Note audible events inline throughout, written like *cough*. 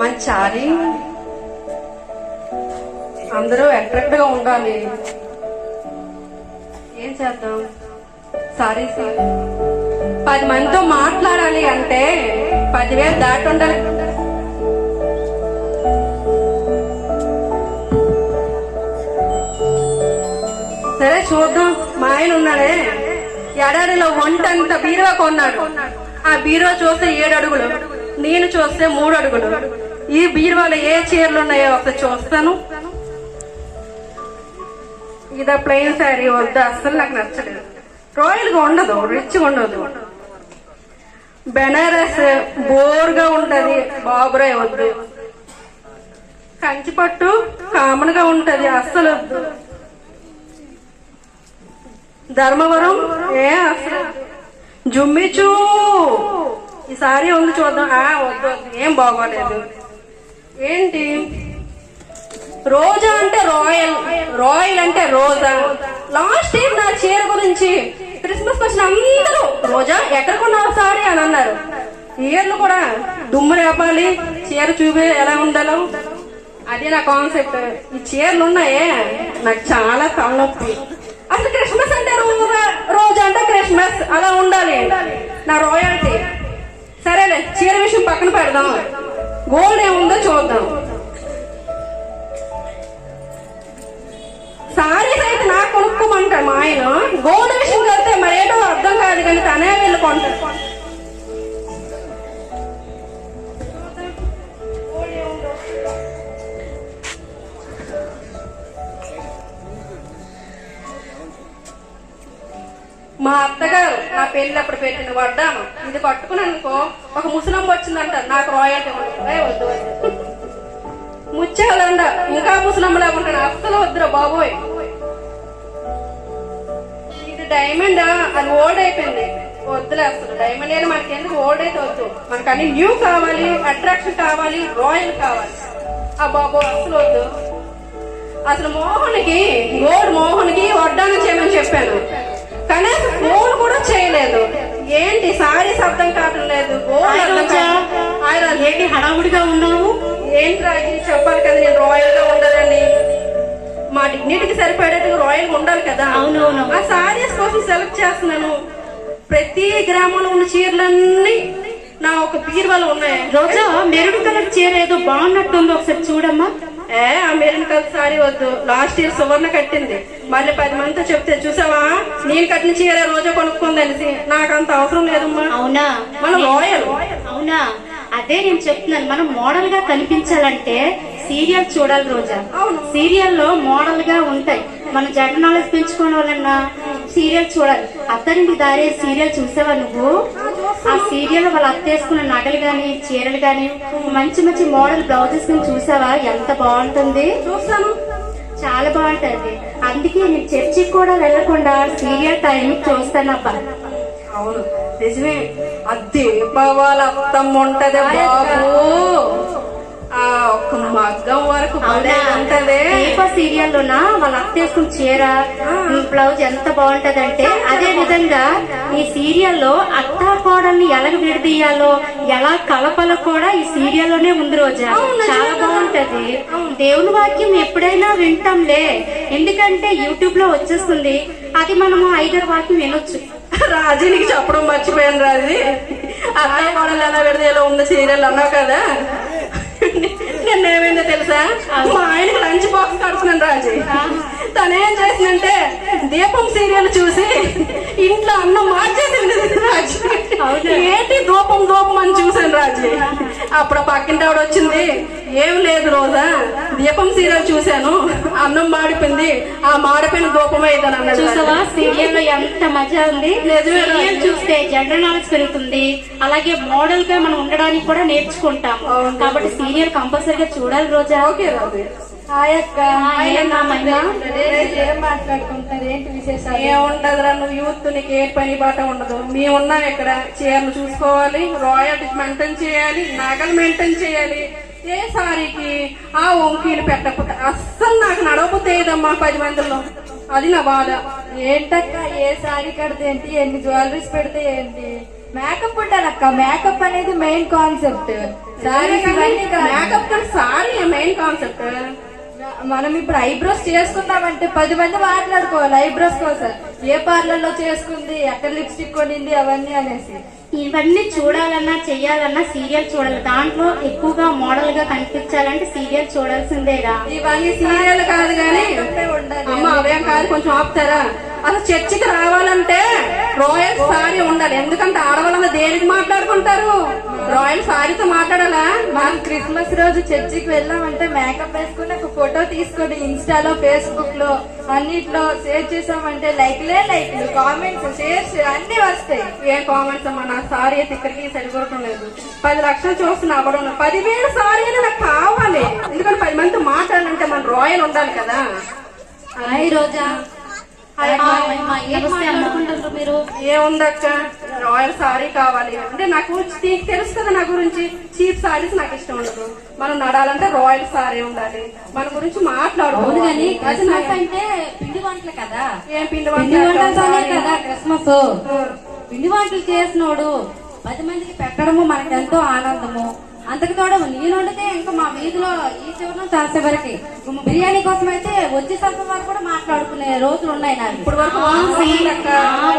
మంచి అందరూ అట్రాక్ట్గా ఉండాలి. ఏం చేద్దాం? సారీ సార్ పది మందితో మాట్లాడాలి అంటే పదివేలు దాటి ఉండాలి. సరే చూద్దాం. మా ఆయన ఉన్నాడే. ఎడారిలో వంటంత బీరువా కొన్నాడు. ఆ బీరువా చూస్తే ఏడు అడుగులు. నేను చూస్తే మూడు అడుగులు. ఈ బీరువాలో ఏ చీరలు ఉన్నాయో ఒకసారి చూస్తాను. ఇది ప్లెయిన్ శారీ వద్దు అస్సలు నాకు నచ్చలేదు. రాయల్గా ఉండదు రిచ్గా ఉండదు. బెనారస్ బోర్గా ఉంటది బాబురాయ్ వద్దు. కంచిపట్టు కామన్గా కామన్గా ఉంటది అస్సలు వద్దు. ధర్మవరం ఏ అసలు జుమ్మిచూ! ఈసారి ఉంది చూద్దాం. ఆ వద్దు. ఏం బాగోలేదు. ఏంటి? రోజా అంటే రాయల్. రాయల్ అంటే రోజా. లాస్ట్ టైం నా చీర గురించి క్రిస్మస్ వచ్చిన అందరూ రోజా ఎక్కడ కొన్నావు సారీ అని అన్నారు. ఇయర్లు కూడా దుమ్ము రేపాలి చీర చూపి ఎలా ఉండాలో. అదే నా కాన్సెప్ట్. ఈ చీరలు ఉన్నాయే. నాకు చాలా తలనొప్పి. అసలు క్రిస్మస్ అంటే రోజా రోజా అంటే క్రిస్మస్. అలా ఉండాలి. నా రాయల్టీ. సరేలే చీర విషయం పక్కన పెడదాం. గోల్డ్ ఏముందో చూద్దాం. సారీస్ అయితే నాకు కొనుక్కోమంటాడు మా ఆయన. గోల్డ్ విషయం కడితే మరేటో అర్థం కాదు కానీ తనే వెళ్ళి కొంటాడు. మా అత్తగారు నా పెళ్ళప్పుడు పెట్టిన వడ్డాను ఇది పట్టుకుని అనుకో ఒక ముసలమ్మ వచ్చిందంట నాకు రాయల్టీ వద్దు వద్దు. ఇంకా ముసలమ్మలా ఉంటాను అస్సలు వద్దురా బాబోయ్. ఇది డైమండ్ అది ఓల్డ్ అయిపోయింది. వద్దులే అసలు. డైమండ్ అయినా మనకి ఎందుకు ఓల్డ్ అయితే వద్దు. మనకు అన్ని న్యూ కావాలి అట్రాక్షన్ కావాలి రాయల్ కావాలి. ఆ బాబో అసలు వద్దు. అసలు మోహన్కి గోల్డ్ మోహన్కి రాజీ చెప్పాలి కదా నేను రాయల్గా ఉండాలని. మా డిగ్నిటీకి సరిపడేట్టుగా రాయల్గా ఉండాలి కదా. అవునవును. ఆ సారీస్ కోసం సెలెక్ట్ చేస్తున్నాను. ప్రతి గ్రామంలో ఉన్న చీరలన్నీ నా ఒక బీరువాలో ఉన్నాయి. రోజా మెరూన్ కలర్ చీర ఏదో బాగున్నట్టుంది ఒకసారి చూడమ్మా. ఏ ఆ మెరూన్ కలర్ సారీ వద్దు. లాస్ట్ ఇయర్ సువర్ణ కట్టింది. మళ్ళీ పది మందితో చెప్తే చూసావా? నేను కట్టిన చీర రోజా కొనుక్కుంది అనేసి నాకు అంత అవసరం లేదమ్మా. అవునా? మన రాయల్. అవునా? అదే నేను చెప్తున్నాను. మనం మోడల్గా కనిపించాలంటే సీరియల్ చూడాలి రోజా. సీరియల్లో మోడల్గా ఉంటాయి. మన జన నాలెడ్జ్ పెంచుకోవడం వలన సీరియల్ చూడాలి. అత్తరింటి దారే సీరియల్ చూసావా నువ్వు? ఆ సీరియల్ వాళ్ళ అత్త వేసుకున్న నగలు గాని చీరలు గాని మంచి మంచి మోడల్ బ్లౌజెస్ని చూసావా? ఎంత బాగుంటుంది? చూస్తాను చాలా బాగుంటది. అందుకే నేను చర్చికి కూడా వెళ్ళకుండా సీరియల్ టైం చూస్తానబ్బా. అవును. నిజమే. దీపావళి అత్తమ్మ ఉంటది బాబు. ఆ ఒక మగ్గం వరకు భలే ఉంటది దీప సీరియల్ లోన వాళ్ళ అత్త వేసుకున్న చీర బ్లౌజ్ ఎంత బాగుంటదంటే అదే విధంగా ఈ సీరియల్లో అత్త కోడల్ని ఎలా విడదీయాలో ఎలా కలపాలో కూడా ఈ సీరియల్లోనే ఉంది రోజా. చాలా బాగుంటది. దేవుని వాక్యం ఎప్పుడైనా వింటాంలే. ఎందుకంటే యూట్యూబ్లో వచ్చేస్తుంది. అది మనము ఐదారు వాక్యం వినొచ్చు. రాజీనికి చెప్పడం మర్చిపోయాను రాజీ. అత్త కోడలు ఎలా విడదీలో ఉన్న సీరియల్ అన్నావు కదా. నిన్న ఏమైందో తెలుసా? మా ఆయనకి లంచ్ బాక్స్ కడుతున్నాను రాజీ. తనేం చేసిందంటే దీపం సీరియల్ చూసి ఇంట్లో అన్నం మార్చేసింది రాజీ? ఏంటి దూపం దూపం అని చూసాను రాజీ. అప్పుడు పక్కింటి ఆవిడ వచ్చింది ఏం లేదు రోజా దీపం సీరియల్ చూశాను అన్నం మాడిపోయింది ఆ మాడిపోయిన దూపమే ఇదని చూసావా? సీరియల్లో *laughs* ఎంత మజా ఉంది. సీరియల్ చూస్తే జనరల్ నాలెడ్జ్ పెరుగుతుంది. అలాగే మోడల్గా మనం ఉండడానికి కూడా నేర్చుకుంటాం. కాబట్టి సీరియల్ కంపల్సరీగా చూడాలి రోజా. ఓకే రాజీ. హాయ్ అక్క. హాయ్ అన్న, మైనా. ఏం మాట్లాడుకుంటారు ఏంటి విశేషాలు? ఏముంటదిరా నువ్వు యూత్ నీకు ఏ పని బాట ఉండదు. మేము ఉన్నాం ఇక్కడ. చీరలు చూసుకోవాలి రాయల్టీ మెయింటైన్ చేయాలి నగలు మెయింటైన్ చేయాలి. ఏ సారీకి ఆ వంకీలు పెట్టకపోతే అస్సలు నాకు నడవపోతేదమ్మా పది మందిలో. అది నా బాధ ఏంటక్క ఏ సారీ కడితే ఏంటి? ఎన్ని జ్యువెలరీస్ పెడితే ఏంటి? మేకప్ ఉండాలక్క. మేకప్ అనేది మెయిన్ కాన్సెప్ట్ కాదు. మేకప్ సారీ మెయిన్ కాన్సెప్ట్ మనం ఇప్పుడు ఐబ్రోస్ చేసుకున్నామంటే పది మంది మాట్లాడుకోవాలి ఐబ్రోస్ కోసం. ఏ పార్లర్లో చేసుకుంది ఎక్కడ లిప్స్టిక్ కొనింది అవన్నీ అనేసి. ఇవన్నీ చూడాలన్నా చెయ్యాలన్నా సీరియల్ చూడాలి. దాంట్లో ఎక్కువగా మోడల్గా కనిపించాలంటే సీరియల్ చూడాల్సిందేరా. ఇవన్నీ సీరియల్ కాదు కానీ అమ్మ అవేం కాదు కొంచెం ఆపుతారా? అసలు చర్చికి రావాలంటే రాయల్ సారీ ఉండాలి. ఎందుకంటే ఆడవాళ్ళని దేనికి మాట్లాడుకుంటారు? రాయల్ సారీతో మాట్లాడాలా? మనం క్రిస్మస్ రోజు చర్చికి వెళ్ళామంటే మేకప్ వేసుకుని ఒక ఫోటో తీసుకొని ఇన్స్టాలో ఫేస్బుక్లో అన్నిట్లో షేర్ చేసామంటే లైక్లే లైక్లు కామెంట్స్ షేర్స్ అన్ని వస్తాయి. ఏ కామెంట్స్ మన సారీ అయితే ఇక్కడికి సరిపోవట్లేదు పది లక్షలు చూస్తున్నా అవ్వడం పదివేలు సారీ అని నాకు కావాలి. ఎందుకంటే పది మందితో మాట్లాడాలంటే మన రాయల్ ఉండాలి కదా. హాయ్ రోజా. మీరు? ఏముందక్క రాయల్ సారీ కావాలి. అంటే నాకు నీకు తెలుసు కదా నా గురించి. చీప్ సారీస్ నాకు ఇష్టం ఉండదు. మనం నడాలంటే రాయల్ సారీ ఉండాలి. మన గురించి మాట్లాడుకోవాలి. కానీ క్రిస్మస్ అంటే పిండి వంటలు కదా? ఏం పిండి వంటలు? వంటలతోనే? కదా క్రిస్మస్ పిండి వంటలు చేసినోడు పది మందికి పెట్టడము మనకి ఎంతో ఆనందము. అంతకు తోడు నేను వండితే ఇంకా మా వీధిలో ఈ చివరి చేసే వరకు. బిర్యానీ కోసం అయితే వచ్చే సంవత్సరం వరకు కూడా మాట్లాడుకునే రోజులు ఉన్నాయి నాకు. ఇప్పుడు వరకు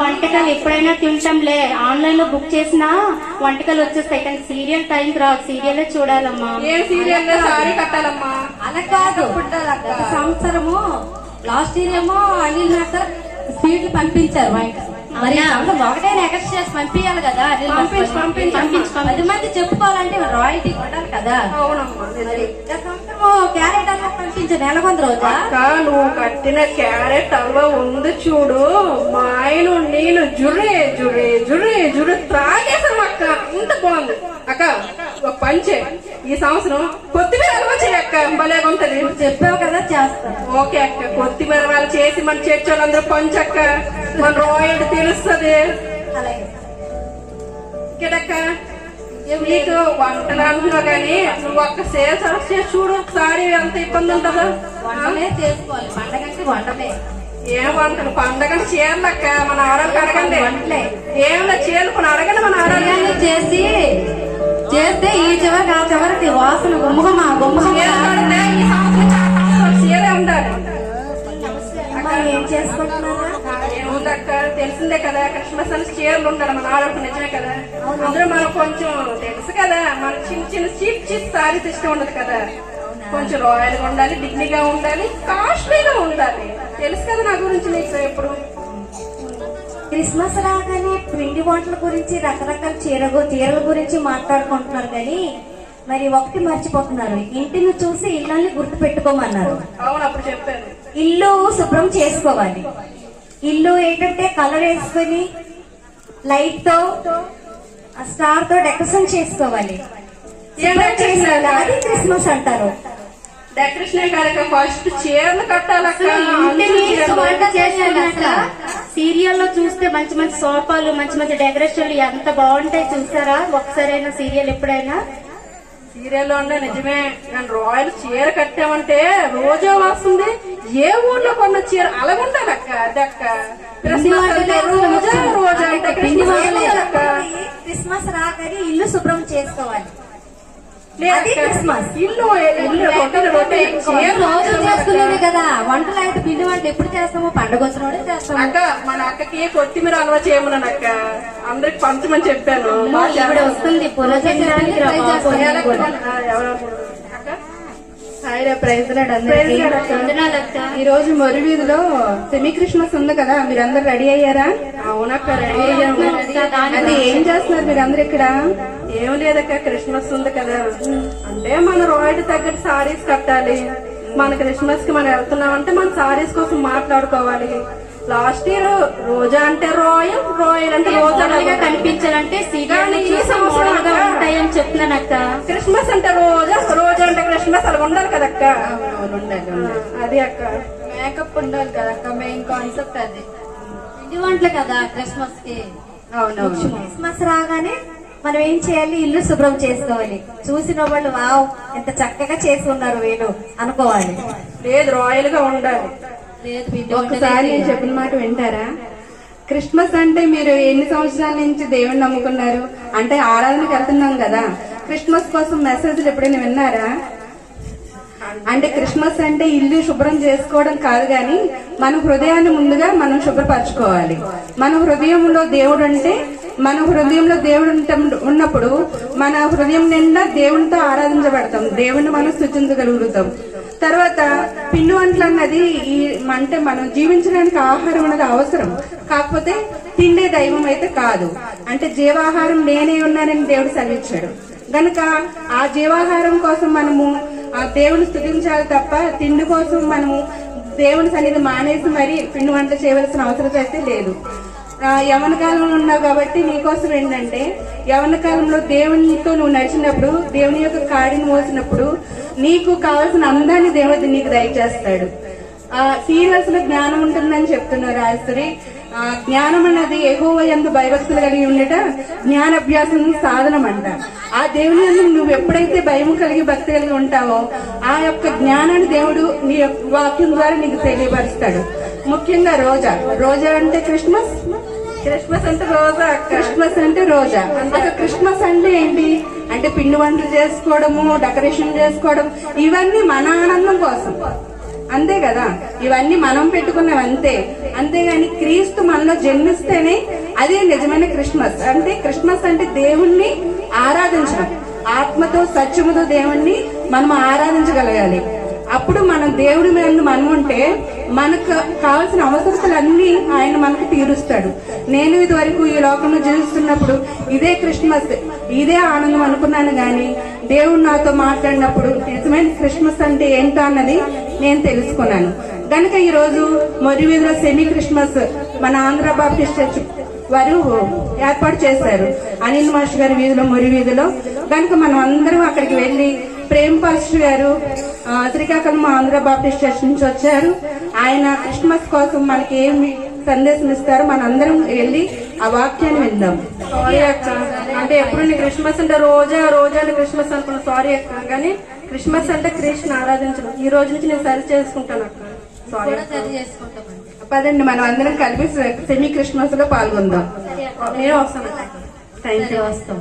వంటకాలు ఎప్పుడైనా తింటాంలే. ఆన్లైన్లో బుక్ చేసినా వంటకాలు వచ్చేస్తాయి. కానీ సీరియల్ టైం రా సీరియల్ చూడాలమ్మా. ఏం సీరియల్ సారీ కట్టాలమ్మా? అలా కాదు. సంవత్సరము లాస్ట్ ఇయర్ ఏమో అనిల్ సార్ స్వీట్లు పంపించారు మా ఇంటికి మరి ఒకటైనా ఎక్స్ట్రా చేసి పంపించాలి కదా. పంపించు, పంపించు. పది మంది చెప్పుకోవాలంటే రాయల్టీ కొట్టాలి కదా? క్యారెట్ అల్వా పంపించారు నెలకొంది రోజా? నువ్వు కట్టిన క్యారెట్ హల్వా ఉంది చూడు. మా ఆయన నేను జురే జురే జురే జురే త్రాగేసాం అక్క. ఇంత బాగుంది. అక్క ఒక పంచే ఈ సంవత్సరం కొత్తిమీర హల్వా అక్క. భలే ఉంటది చెప్పావు కదా చేస్తాను ఓకే అక్క కొత్తిమీర వాళ్ళు చేసి మన చర్చ్ వాళ్ళందరూ పంచక్క మన రాయల్ తెలుస్తుంది. అలాగే. ఇంకేటక్క నీకు అంటున్నావు కానీ నువ్వు ఒక్క సేల్ సరస్ చేసి చూడు. సారీ ఎంత ఇబ్బంది ఉంటుందో. వంటలే చేసుకోవాలి. పండగ అంటే వంటలే. ఏం వంటలు? పండగ చీరలక్క మన ఆడవాళ్ళకి అడగండి. వంటలే. ఏమన్నా చీరలు కొన్ని అడగండి మన బిర్యానీ చేసి చేస్తే ఈ చివరికి ఆ చివరికి వాసన గుమ్మగమా గుమ్మగమ చీర ఉండాలి. ఏం చేసుకుంటున్నారా? ఏముందక్క తెలిసిందే కదా క్రిస్మస్ అని చీరలు ఉండాలి మన ఆడవాళ్ళకి నిజమే కదా? అందరూ మనకు కొంచెం తెలుసు కదా మన చిన్న చిన్న చీప్ చీప్ సారీస్ ఇష్టం ఉండదు కదా? కొంచెం రాయల్గా ఉండాలి డిగ్నిగా ఉండాలి కాస్ట్లీగా ఉండాలి. తెలుసు కదా నా గురించి నీకు ఎప్పుడు? క్రిస్మస్ రాగానే పిండి వంటల గురించి రకరకాల చీరలు చీరల గురించి మాట్లాడుకుంటున్నారు కానీ మరి ఒకటి మర్చిపోతున్నారు. ఇంటిని చూసి ఇళ్ళని గుర్తు పెట్టుకోమన్నారు అవును అప్పుడు ఇల్లు శుభ్రం చేసుకోవాలి. ఇల్లు ఏంటంటే కలర్ వేసుకొని లైట్తో స్టార్తో డెకరేషన్ చేసుకోవాలి. అది క్రిస్మస్ అంటారు. డెకరేషన్ కాదక్క ఫస్ట్ చీరలు కట్టాలక్క. ఇంటిని చీరలు. శుభ్రంగా చేసుకున్నాక సీరియల్లో చూస్తే మంచి మంచి సోఫాలు మంచి మంచి డెకరేషన్లు ఎంత బాగుంటాయి చూసారా? ఒకసారైనా సీరియల్ ఎప్పుడైనా. సీరియల్లో ఉండే నిజమే నేను రాయల్ చీర కట్టామంటే రోజా వస్తుంది. ఏ ఊర్లో కొన్న చీర? అలాగుండాలి అక్క అదక్క రోజా రోజా అంటే క్రిస్మస్ వంటలే. అక్క క్రిస్మస్ రాగానే ఇల్లు శుభ్రం చేసుకోవాలి. అది అక్క. క్రిస్మస్. ఇల్లు ఇల్లు రొట్టెలు రొట్టెలు చీర రోజు చేసుకునేది కదా. వంటలు అయితే పిండి వంటలు ఎప్పుడు చేస్తాము? పండగ వచ్చినోడే చేస్తాము. అక్క మన అక్కకి కొత్తిమీర అలవా చేయమన్నాను అక్క. అందరికి పంచమని చెప్పాను. ఇప్పుడు. వస్తుంది. పునర్జన్మానికి రా బాబు. ఆ, ఎవరో అక్క హాయ్రా ప్రైజ్. ఈ రోజు మొరు వీధిలో సెమీ క్రిస్మస్ ఉంది కదా మీరందరూ రెడీ అయ్యారా? అవునక్క రెడీ అయ్యాము. అది ఏం చేస్తున్నారు మీరందరూ ఇక్కడ? ఏం లేదక్క క్రిస్మస్ ఉంది కదా. అంటే మన రాయల్ తగ్గట్టు సారీస్ కట్టాలి. మన క్రిస్మస్కి మనం వెళ్తున్నామంటే మన సారీస్ కోసం మాట్లాడుకోవాలి. లాస్ట్ ఇయర్ రోజా అంటే రాయల్ రాయల్ అంటే రోజా గా కనిపించాలంటే సీరియల్ కానీ ఈ చూసి సంవత్సరం మోడల్గా అక్క. ఉంటాయని చెప్తున్నాను అక్క క్రిస్మస్ అంటే రోజా రోజా క్రిస్మస్ అలా ఉండాలి కదక్క అది అక్క. మేకప్ ఉండాలి కదా అక్క మెయిన్ కాన్సెప్ట్ అది. పిండి వంటలు కదా క్రిస్మస్కి అవునవును క్రిస్మస్ రాగానే మనం ఏం చేయాలి? ఇల్లు శుభ్రం చేసుకోవాలి. చూసిన వాళ్ళు వావ్ ఎంత చక్కగా చేసి ఉన్నారు వీళ్ళు. అనుకోవాలి. లేదు రాయల్గా ఉండాలి. లేదు పిండి ఒకసారి నేను చెప్పిన మాట వింటారా? క్రిస్మస్ అంటే మీరు ఎన్ని సంవత్సరాల నుంచి దేవుణ్ణి నమ్ముకున్నారు? అంటే ఆరాధనకి వెళ్తున్నాం కదా. క్రిస్మస్ కోసం మెసేజ్లు ఎప్పుడైనా విన్నారా? అంటే క్రిస్మస్ అంటే ఇల్లు శుభ్రం చేసుకోవడం కాదు కానీ మన హృదయాన్ని ముందుగా మనం శుభ్రపరచుకోవాలి. మన హృదయంలో దేవుడు అంటే మన హృదయంలో దేవుడు ఉన్నప్పుడు మన హృదయం నిండా దేవునితో ఆరాధించబడతాం. దేవుణ్ణి మనం స్థుతించగలుగుతాం తర్వాత పిండి వంటలు అన్నది ఈ అంటే మనం జీవించడానికి ఆహారం అనేది అవసరం. కాకపోతే తిండే దైవం అయితే కాదు. అంటే జీవాహారం నేనే ఉన్నానని దేవుడు సెలవిచ్చాడు. గనుక ఆ జీవాహారం కోసం మనము ఆ దేవుని స్థుతించాలి తప్ప తిండి కోసం మనము దేవుని సన్నిధి మానేసి మరి పిండి వంట చేయవలసిన అవసరం అయితే లేదు. యవన కాలంలో ఉన్నావు కాబట్టి నీకోసం ఏంటంటే యవన కాలంలో దేవునితో నువ్వు నడిచినప్పుడు దేవుని యొక్క కాడిని మోసినప్పుడు నీకు కావలసిన అందాన్ని దేవుడు నీకు దయచేస్తాడు. ఆ సీరియల్స్లో జ్ఞానం ఉంటుందని చెప్తున్నారు రాజశ్రీ జ్ఞానం అన్నది ఎగువ ఎందు భయభక్తులు కలిగి ఉండట జ్ఞానాభ్యాసం సాధనం అంట ఆ దేవుని నువ్వు ఎప్పుడైతే భయం కలిగి భక్తి కలిగి ఉంటావో ఆ యొక్క జ్ఞానాన్ని దేవుడు నీ యొక్క వాక్యం ద్వారా నీకు తెలియపరుస్తాడు. ముఖ్యంగా రోజా. రోజా అంటే క్రిస్మస్? క్రిస్మస్ అంటే రోజా క్రిస్మస్ అంటే రోజా. అసలు క్రిస్మస్ అంటే ఏంటి? అంటే పిండి వంటలు చేసుకోవడము డెకరేషన్ చేసుకోవడం ఇవన్నీ మన ఆనందం కోసం. అంతే కదా? ఇవన్నీ మనం పెట్టుకున్నవి అంతే అంతేగాని క్రీస్తు మనలో జన్మిస్తేనే అదే నిజమైన క్రిస్మస్. అంటే క్రిస్మస్ అంటే దేవుణ్ణి ఆరాధించడం. ఆత్మతో సత్యముతో దేవుణ్ణి మనం ఆరాధించగలగాలి. అప్పుడు మనం దేవుడి మీద మనం ఉంటే మనకు కావాల్సిన అవసరతలన్నీ ఆయన మనకు తీరుస్తాడు. నేను ఇది వరకు ఈ లోకంలో జీవిస్తున్నప్పుడు ఇదే క్రిస్మస్ ఇదే ఆనందం అనుకున్నాను గాని దేవుడు నాతో మాట్లాడినప్పుడు నిజమైన క్రిస్మస్ అంటే ఏంటో అన్నది నేను తెలుసుకున్నాను. గనుక ఈరోజు రోజు మొరివీధిలో సెమీ క్రిస్మస్ మన ఆంధ్ర బాప్టిస్ట్ చర్చ్ వారు ఏర్పాటు చేశారు. అనిల్ మాస్టర్ గారి వీధిలో మొరి వీధిలో. కనుక మనం అందరం అక్కడికి వెళ్ళి ప్రేమ్ పాస్టర్ గారు శ్రీకాకుళం ఆంధ్ర బాప్టిస్ట్ చర్చ్ నుంచి వచ్చారు. ఆయన క్రిస్మస్ కోసం మనకి ఏమి సందేశం ఇస్తారో మనందరం వెళ్ళి ఆ వాక్యాన్ని విందాం. సారీ అక్క అంటే ఎప్పుడు క్రిస్మస్ అంటే రోజా రోజా క్రిస్మస్ అనుకున్నా. సారీ అక్క కానీ క్రిస్మస్ అంటే క్రీష్ని ఆరాధించడం. ఈ రోజు నుంచి నేను సరి చేసుకుంటాను అక్క. సారీ పదండి మనం అందరం కలిపి సెమీ క్రిస్మస్లో పాల్గొందాం నేను వస్తాను. థ్యాంక్ యూ వస్తాం